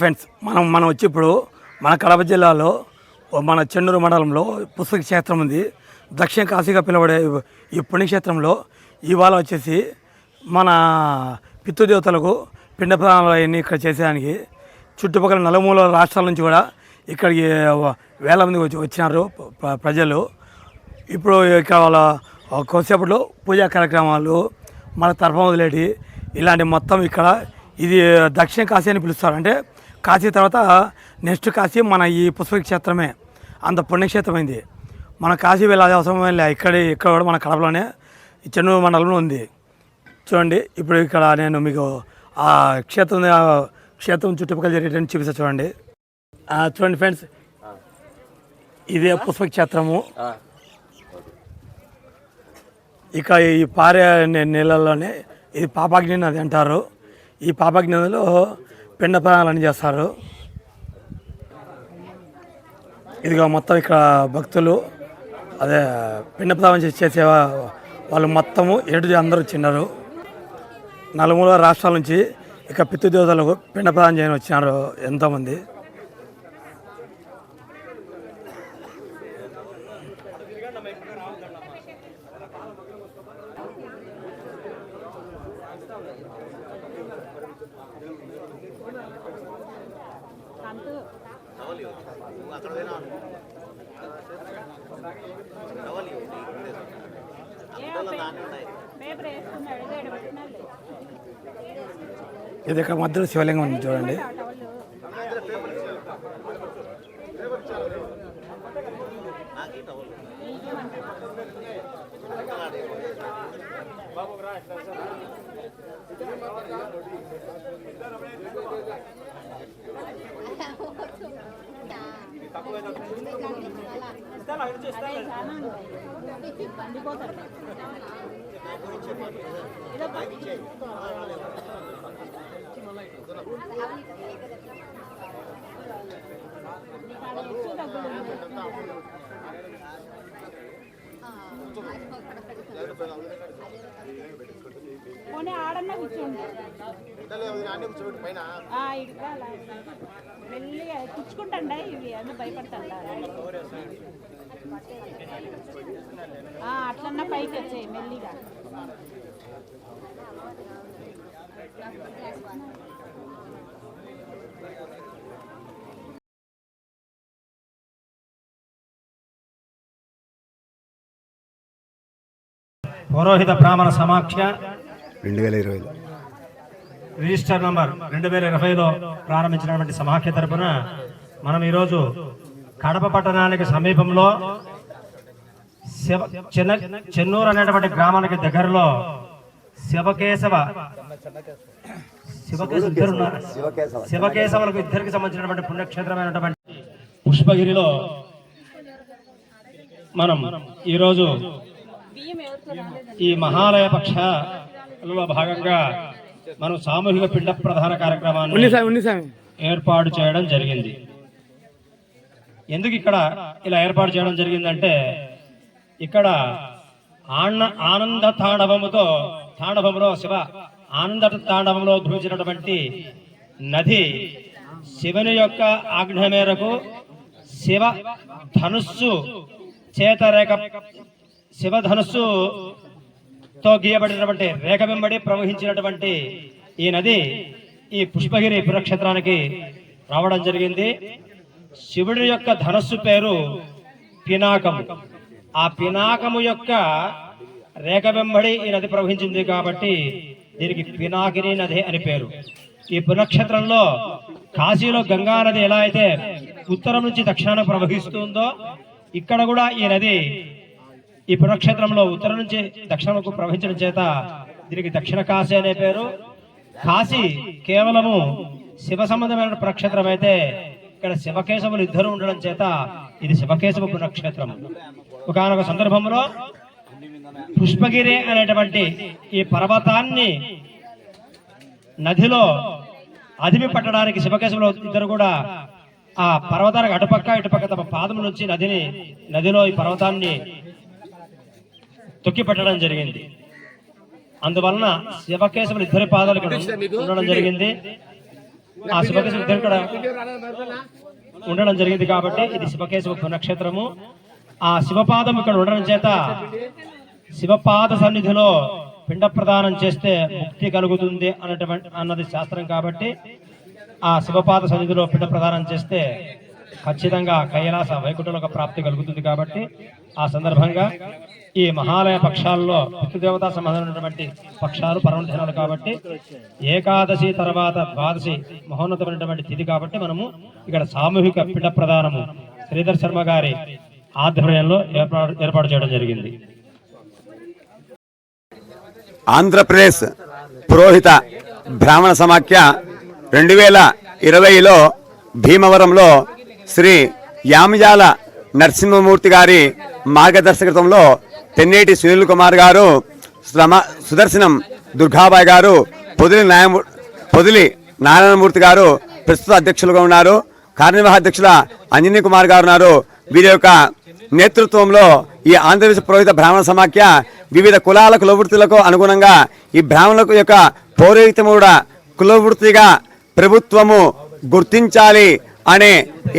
Friends మనం మనం వచ్చి ఇప్పుడు మన కడప జిల్లాలో మన చెన్నూరు మండలంలో పుస్తక క్షేత్రం ఉంది. దక్షిణ కాశీగా పిలువడే ఈ పుణ్యక్షేత్రంలో ఇవాళ వచ్చేసి మన పితృదేవతలకు పిండ ప్రదానాలు అవన్నీ ఇక్కడ చేసేదానికి చుట్టుపక్కల నలుమూల రాష్ట్రాల నుంచి కూడా ఇక్కడికి వేల మంది వచ్చి వచ్చినారు ప్రజలు. ఇప్పుడు ఇక్కడ వాళ్ళ కొద్దిసేపట్లో పూజా కార్యక్రమాలు మన తర్పం వదిలేటి ఇలాంటి మొత్తం ఇక్కడ ఇది దక్షిణ కాశీ అని పిలుస్తారు. అంటే కాశీ తర్వాత నెక్స్ట్ కాశీ మన ఈ పుష్పక క్షేత్రమే. అంత పుణ్యక్షేత్రమైంది. మన కాశీ వెళ్ళాల్సిన అవసరం లే ఇక్కడ ఇక్కడ కూడా మన కడపలోనే చెన్నూరు మండలంలో ఉంది. చూడండి ఇప్పుడు ఇక్కడ నేను మీకు ఆ క్షేత్రం క్షేత్రం చుట్టుపక్కల జరిగేటట్టు చూపిస్తా చూడండి. చూడండి ఫ్రెండ్స్. ఇదే పుష్పక క్షేత్రము. ఇక ఈ పారే నే- నీళ్ళల్లోనే ఇది పాపాగ్ని నది అంటారు. ఈ పాపాగ్ని నదిలో పిండ ప్రదానాలు చేస్తారు. ఇదిగో మొత్తం ఇక్కడ భక్తులు అదే పిండ ప్రదానం చేసే వాళ్ళు మొత్తము ఏడు అందరూ వచ్చినారు. నలుమూల రాష్ట్రాల నుంచి ఇక పితృదేవతలకు పిండ ప్రదానం చేయని వచ్చినారు ఎంతోమంది. ఇదే ఇక్కడ మధ్యలో శివలింగం ఉంది చూడండి. ఆ టవల్ అదే చాలా ఉంటాయి. బండిపోతాడు ఇదో పక్క. నీకు ఆడ ఎక్కువ డబ్బులు ఉన్నాయి. పోనీ ఆడన్నా కూర్చోండి అలా. మెల్లిగా పుచ్చుకుంటాండా ఇవి? అని భయపడతాండా? ఆ, అట్లన్నా పైకి వచ్చాయి మెల్లిగా. పౌరోహిత బ్రాహ్మణ సమాఖ్య రెండు వేల ఇరవైలో. రిజిస్టర్ నంబర్ రెండు వేల ఇరవైలో ప్రారంభించినటువంటి సమాఖ్య తరపున మనం ఈరోజు కడప పట్టణానికి సమీపంలో శివ చిన్న చెన్నూరు అనేటువంటి గ్రామానికి దగ్గరలో శివకేశవ శివకేశవ. శివకేశవులకు ఇద్దరికి సంబంధించినటువంటి పుణ్యక్షేత్రమైనటువంటి పుష్పగిరిలో మనం ఈరోజు ఈ మహాలయ పక్షలో భాగంగా మనం సామూహిక పిండ ప్రధాన కార్యక్రమాన్ని ఏర్పాటు చేయడం జరిగింది. ఎందుకు ఇక్కడ ఇలా ఏర్పాటు చేయడం జరిగిందంటే ఇక్కడ ఆన ఆనంద తాండవముతో తాండవములో శివ ఆనంద తాండవంలో ఉద్భవించినటువంటి నది శివుని యొక్క ఆజ్ఞ మేరకు శివ ధనుస్సు చేత రేఖ శివ ధనుస్సు తో గీయబడినటువంటి రేఖ వెంబడి ప్రవహించినటువంటి ఈ నది ఈ పుష్పగిరి పురక్షేత్రానికి రావడం జరిగింది. శివుడి యొక్క ధనస్సు పేరు పినాకము. ఆ పినాకము యొక్క రేఖ వెంబడి ఈ నది ప్రవహించింది కాబట్టి దీనికి పినాకిని నది అని పేరు. ఈ పునక్షేత్రంలో కాశీలో గంగా నది ఎలా అయితే ఉత్తరం నుంచి దక్షిణాన ప్రవహిస్తుందో ఇక్కడ కూడా ఈ నది ఈ పుణక్షేత్రంలో ఉత్తరం నుంచి దక్షిణకు ప్రవహించడం చేత దీనికి దక్షిణ కాశీ అనే పేరు. కాశీ కేవలము శివ సంబంధమైన పురక్షేత్రం అయితే ఇక్కడ శివకేశవులు ఇద్దరు ఉండడం చేత ఇది శివకేశవ పుణ్యక్షేత్రం ఒకనొక సందర్భంలో పుష్పగిరి అనేటువంటి ఈ పర్వతాన్ని నదిలో అదిమి పట్టడానికి శివకేశవులు ఇద్దరు కూడా ఆ పర్వతానికి అటుపక్క ఇటుపక్క తమ పాదం నుంచి నదిని నదిలో ఈ పర్వతాన్ని తొక్కి పెట్టడం జరిగింది. అందువలన శివకేశవులు ఇద్దరి పాదాలు ఇక్కడ ఉండడం జరిగింది. ఆ శివకేశవ ఇద్దరు ఇక్కడ ఉండడం జరిగింది కాబట్టి ఇది శివకేశవ పుణ్యక్షేత్రము. ఆ శివపాదం ఇక్కడ ఉండడం చేత శివపాద సన్నిధిలో పిండ ప్రదానం చేస్తే ముక్తి కలుగుతుంది అన్నటువంటి అన్నది శాస్త్రం కాబట్టి ఆ శివపాద సన్నిధిలో పిండ ప్రదానం చేస్తే ఖచ్చితంగా కైలాస వైకుంఠంలో ప్రాప్తి కలుగుతుంది కాబట్టి ఆ సందర్భంగా ఈ మహాలయ పక్షాల్లో పితృదేవతా సంబంధమైనటువంటి పక్షాలు పరమదినాలు కాబట్టి ఏకాదశి తర్వాత ద్వాదశి మహోన్నతమైనటువంటి తిథి కాబట్టి మనము ఇక్కడ సామూహిక పిట ప్రధానము శ్రీధర్ శర్మ గారి ఆధ్వర్యంలో ఏర్పాటు ఏర్పాటు చేయడం జరిగింది. ఆంధ్రప్రదేశ్ పురోహిత బ్రాహ్మణ సమాఖ్య రెండు వేల ఇరవైలో భీమవరంలో శ్రీ యామజాల నరసింహమూర్తి గారి మార్గదర్శకత్వంలో తెన్నేటి సునీల్ కుమార్ గారు శ్రమ సుదర్శనం దుర్గాబాయ్ గారు పొదిలి నాయమూ పొదిలి నారాయణమూర్తి గారు ప్రస్తుత అధ్యక్షులుగా ఉన్నారు. కార్యనిర్వాహ అధ్యక్షుల అంజనీ కుమార్ గారు ఉన్నారు. వీరి యొక్క నేతృత్వంలో ఈ ఆంధ్రప్రదేశ్ పురోహిత బ్రాహ్మణ సమాఖ్య వివిధ కులాల కులవృత్తులకు అనుగుణంగా ఈ బ్రాహ్మణులకు యొక్క పౌరోహితముడ కూడా కులవృత్తిగా ప్రభుత్వము గుర్తించాలి. అనే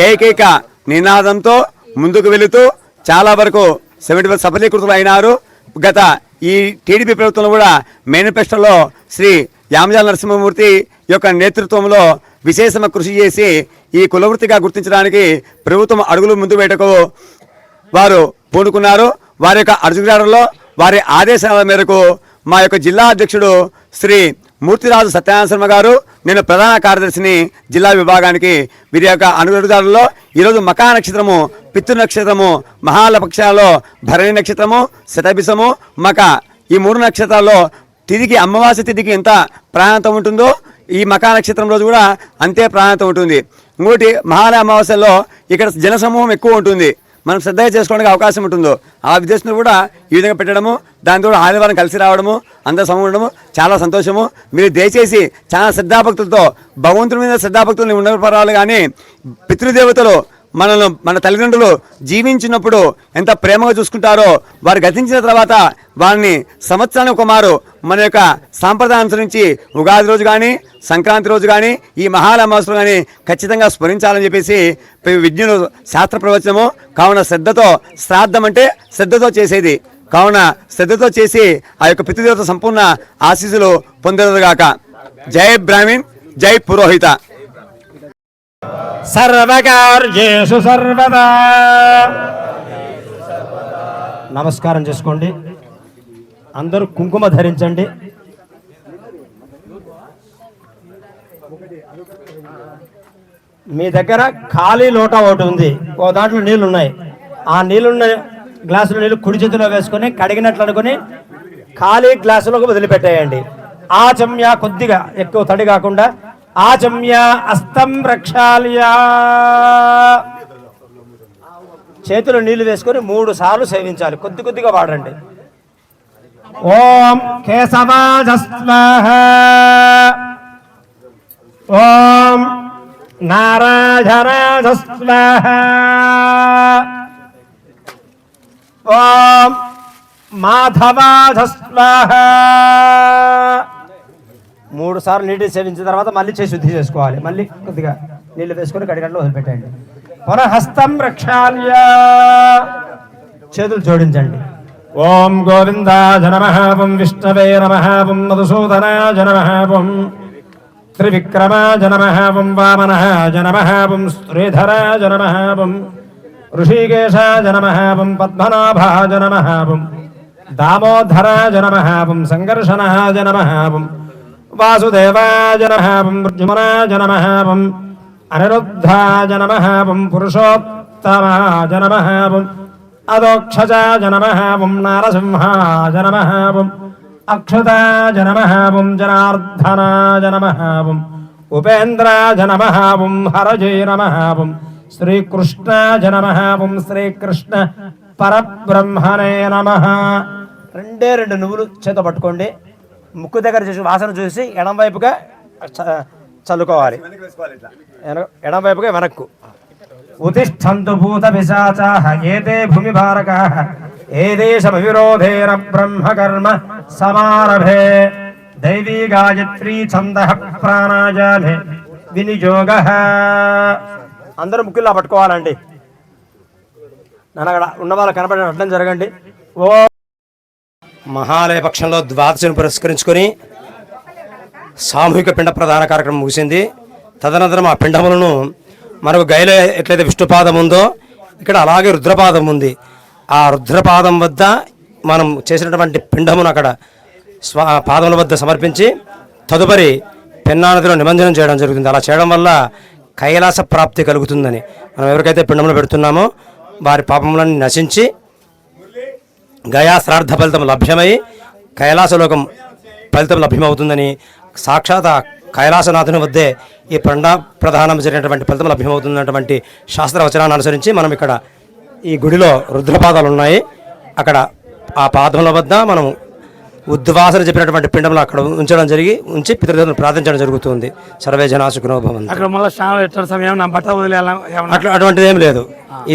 ఏకైక నినాదంతో ముందుకు వెళుతూ చాలా వరకు సెవెంటీ సఫలీకృతులు అయినారు. గత ఈ టీడీపీ ప్రభుత్వంలో కూడా మేనిఫెస్టోలో శ్రీ యామజాల నరసింహమూర్తి యొక్క నేతృత్వంలో విశేషమ కృషి చేసి ఈ కులవృత్తిగా గుర్తించడానికి ప్రభుత్వం అడుగులు ముందు వేటకు వారు పూనుకున్నారు. వారి యొక్క అడుగుజాడలో వారి ఆదేశాల మేరకు మా యొక్క జిల్లా అధ్యక్షుడు శ్రీ మూర్తిరాజు సత్యనారాయణ శర్మ గారు నేను ప్రధాన కార్యదర్శిని జిల్లా విభాగానికి వీరి యొక్క అనుగడుదారుల్లో ఈరోజు మకా నక్షత్రము పితృ నక్షత్రము మహాలపక్షాలలో భరణి నక్షత్రము శతభిసము మక. ఈ మూడు నక్షత్రాల్లో తిరిగి అమావాస్య తిథికి ఎంత ప్రాణాంతం ఉంటుందో ఈ మకా నక్షత్రం రోజు కూడా అంతే ప్రాణాంతం ఉంటుంది. ఇంకోటి మహాల అమావాస్యలో ఇక్కడ జనసమూహం ఎక్కువ ఉంటుంది. మనం శ్రద్ధగా చేసుకోవడానికి అవకాశం ఉంటుందో ఆ విదేశంలో కూడా ఈ విధంగా పెట్టడము దాంతో కూడా ఆదివారం కలిసి రావడము అందరూ సమం ఉండడము చాలా సంతోషము. మీరు దయచేసి చాలా శ్రద్ధాభక్తులతో భగవంతుడి మీద శ్రద్ధాభక్తులు ఉండపరాలు కానీ పితృదేవతలు మనల్ని మన తల్లిదండ్రులు జీవించినప్పుడు ఎంత ప్రేమగా చూసుకుంటారో వారు గతించిన తర్వాత వారిని సంవత్సరానికి ఒకమారు మన యొక్క సాంప్రదాయం అనుసరించి ఉగాది రోజు కానీ సంక్రాంతి రోజు కానీ ఈ మహాలమాసులు కానీ ఖచ్చితంగా స్మరించాలని చెప్పేసి విజ్ఞులు శాస్త్ర ప్రవచనము కావున శ్రద్ధతో శ్రాద్ధం అంటే శ్రద్ధతో చేసేది. కావున శ్రద్ధతో చేసి ఆ యొక్క పితృదేవత సంపూర్ణ ఆశీస్సులు పొందేదిగాక జై బ్రాహ్మణ్ జై పురోహిత. సర్వకార్యేషు సర్వదా. నమస్కారం చేసుకోండి. అందరూ కుంకుమ ధరించండి. మీ దగ్గర ఖాళీ లోటా ఒకటి ఉంది. ఓ దాంట్లో నీళ్ళు ఉన్నాయి ఆ నీళ్ళున్న గ్లాసులో నీళ్ళు కుడి చేతిలో వేసుకొని కడిగినట్లు అనుకొని ఖాళీ గ్లాసులోకి వదిలిపెట్టేయండి. ఆచమ్య కొద్దిగా ఎక్కువ తడి కాకుండా ఆచమ్య అస్తం రక్షాల్యా. చేతిలో నీళ్ళు వేసుకొని మూడు సార్లు సేవించాలి. కొద్ది కొద్దిగా వాడండి. ఓం కేశవాజస్వాహ. ఓం నారాజరాజస్వాహ ఓం మాధవాజస్వాహ. మూడు సార్లు నీటి సేవించిన తర్వాత మళ్ళీ చేసి శుద్ధి చేసుకోవాలి మళ్ళీ కొద్దిగా నీళ్ళు వేసుకొని గడిగడలో వదిలిపెట్టండి పునఃహస్తం రక్షాల్య చేతులు జోడించండి ఓం గోవిందాయ నమ ఓం విష్ణవే నమ ఓం మధుసూదనాయ నమ ఓం త్రివిక్రమాయ నమ ఓం వామనాయ నమ ఓం శ్రీధరాయ నమ ఓం ఋషికేశాయ నమ ఓం పద్మనాభాయ నమ దామోదరాయ నమ నమ వాసుదేవాయ నమ ఓం ర్జుమనాయ నమ ఓం అనిరుద్ధాయ నమ ఓం పురుషోత్తమాయ నమ అదోక్షజాయ నమ నారసింహాయ నమ ఓం నమ జనార్దనాయ నమ ఉపేంద్రాయ నమ హరజే నమ శ్రీకృష్ణాయ నమ శ్రీకృష్ణ పరబ్రహ్మణే నమ రెండే రెండు నువ్వులు చేత పట్టుకోండి. ముక్కు దగ్గర చూసి వాసన చూసి ఎడం వైపుగా చల్లుకోవాలి. ఎడం వైపుగా వెనక్కు. ఉతిష్టంతు భూత పిశాచాః ఏతే భూమి భారకాః ఏ దేశమవిరోధేన బ్రహ్మకర్మ సమారభే. దైవీ గాయత్రీ ఛందః ప్రాణాయామే వినియోగ. అందరూ ముక్కుల్లా పట్టుకోవాలండి. నన్ను అక్కడ ఉన్న వాళ్ళు కనపడిన అర్థం జరగండి. ఓ మహాలయ పక్షంలో ద్వాదశిని పురస్కరించుకొని సామూహిక పిండ ప్రధాన కార్యక్రమం ముగిసింది. తదనంతరం ఆ పిండములను మనకు గైలో ఎట్లయితే విష్ణుపాదం ఉందో ఇక్కడ అలాగే రుద్రపాదం ఉంది. ఆ రుద్రపాదం వద్ద మనం చేసినటువంటి పిండమును అక్కడ స్వా పాదముల వద్ద సమర్పించి తదుపరి పెన్నానదిలో నిమజ్జనం చేయడం జరుగుతుంది. అలా చేయడం వల్ల కైలాస ప్రాప్తి కలుగుతుందని మనం ఎవరికైతే పిండములు పెడుతున్నామో వారి పాపములన్నీ నశించి గయా శ్రాద్ధ ఫలితం లభ్యమై కైలాసలోకం ఫలితం లభ్యమవుతుందని సాక్షాత్ కైలాసనాథుని వద్దే ఈ పండ ప్రధానం జరిగినటువంటి ఫలితం లభ్యమవుతున్నటువంటి శాస్త్రవచనాన్ని అనుసరించి మనం ఇక్కడ ఈ గుడిలో రుద్రపాదాలు ఉన్నాయి. అక్కడ ఆ పాదముల వద్ద మనం ఉద్వాసన చెప్పినటువంటి పిండంలో అక్కడ ఉంచడం జరిగి ఉంచి పితృదేవులను ప్రార్థించడం జరుగుతుంది. సర్వే జనాసుకునో భవంతు. అక్కడ మళ్ళీ స్నానం సమయం నా బట్ట అట్లా అటువంటిది ఏం లేదు.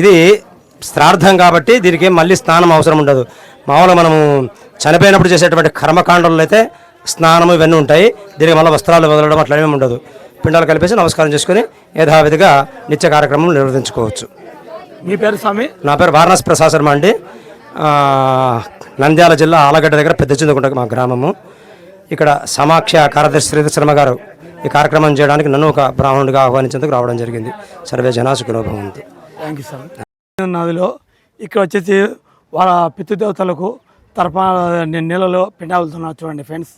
ఇది శ్రాద్ధం కాబట్టి దీనికి మళ్ళీ స్నానం అవసరం ఉండదు. మామూలుగా మనము చనిపోయినప్పుడు చేసేటువంటి కర్మకాండంలో అయితే స్నానం ఇవన్నీ ఉంటాయి. దీనికి మళ్ళీ వస్త్రాలు వదలడం అట్లా ఏమీ ఉండదు. పిండాలు కలిపేసి నమస్కారం చేసుకుని యథావిధిగా నిత్య కార్యక్రమం నిర్వర్తించుకోవచ్చు. మీ పేరు స్వామి? నా పేరు వారణాసి ప్రసాద్ శర్మ అండి. నంద్యాల జిల్లా ఆలగడ్డ దగ్గర పెద్ద చిందుకుంట మా గ్రామము. ఇక్కడ సమాక్ష కార్యదర్శి శ్రీధర్ శర్మ గారు ఈ కార్యక్రమం చేయడానికి నన్ను ఒక బ్రాహ్మణుడిగా ఆహ్వానించేందుకు రావడం జరిగింది. సర్వే జనాసుకునోభవంతు థ్యాంక్ యూ సార్ నదిలో ఇక్కడ వచ్చేసి వాళ్ళ పితృదేవతలకు తర్పణ నీళ్ళలో పిండా వెళ్తున్నారు చూడండి ఫ్రెండ్స్.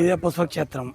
ఇదే పుష్పక్షేత్రం.